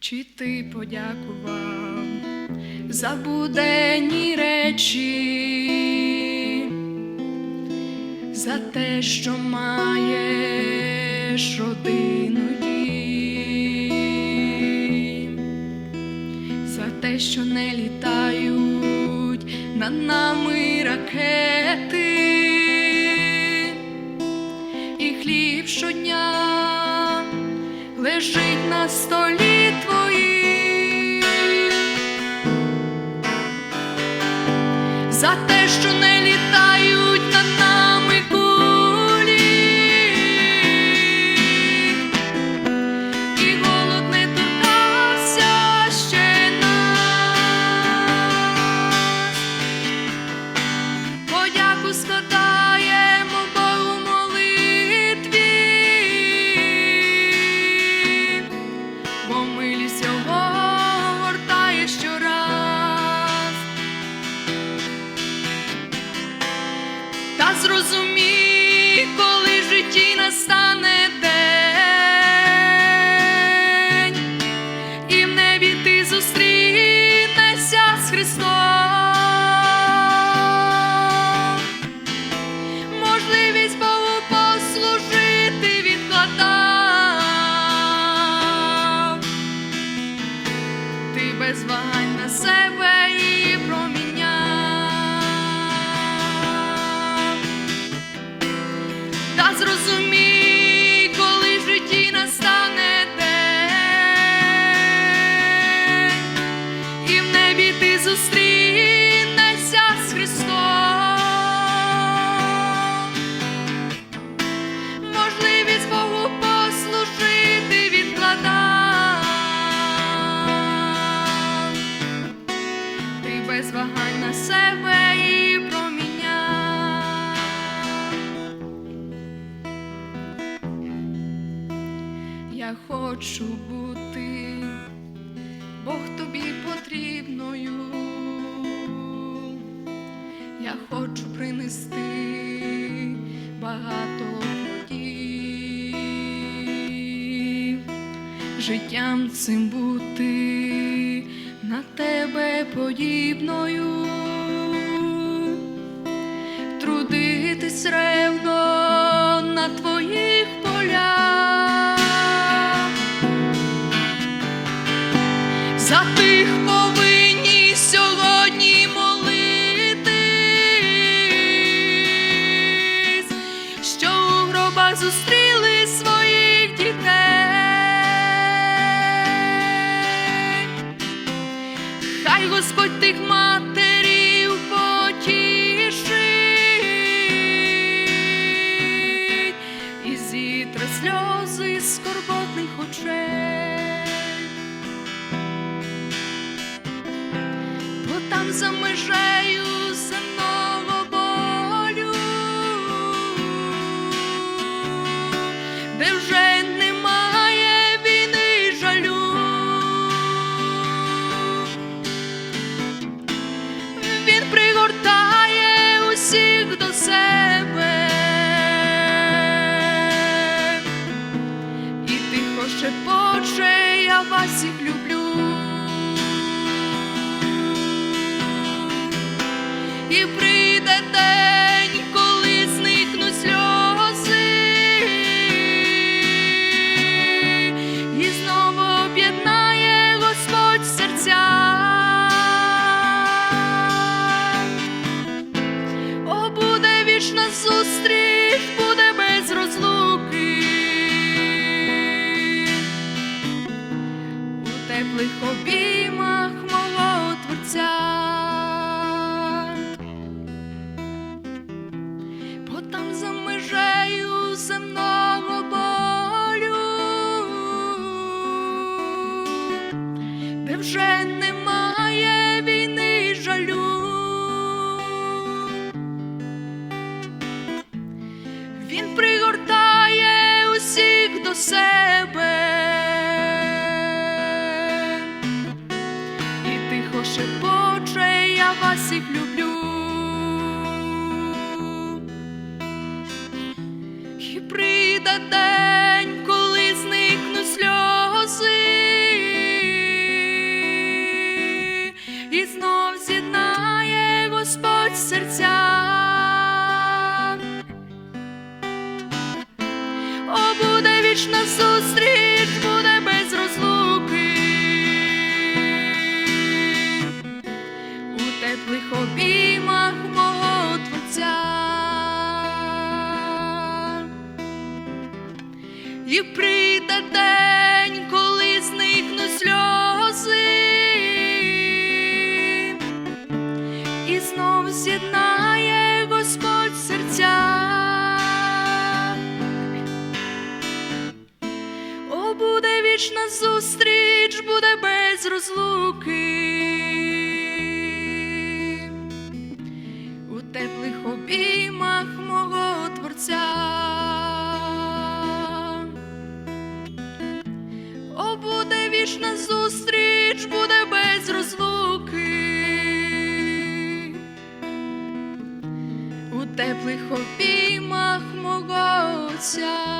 Чи ти подякував за буденні речі, за те, що маєш родину дім, за те, що не літають над нами ракети, щодня лежить на столі За те, що не літають над нами кулі, і голод не торкався ще нас. Подяку складаємо Та зрозумій, коли в житті настане день, і в небі ти зустрінешся з Христом. Можливість Богу послужити відкладав. Ти без вагань на себе на себе і проміняв. Я хочу бути, Бог тобі потрібною. Я хочу принести багато плодів, життям цим бути на тебе подібною, трудитись ревно на твоїх полях. За тих повинні сьогодні молитись, що у гробах зустріли Господь тих матерів потішить і зітре сльози з скорботних очей. бо там за межею вже немає війни й жалю. Він пригортає усіх до себе. І тихо шепоче, я вас всіх люблю. І при- серця. О, буде вічна зустріч, буде без розлуки, у теплих обіймах мого Творця. І вічна зустріч, буде без розлуки. У теплих обіймах мого творця. О, буде вічна зустріч, буде без розлуки. У теплих обіймах мого Отця.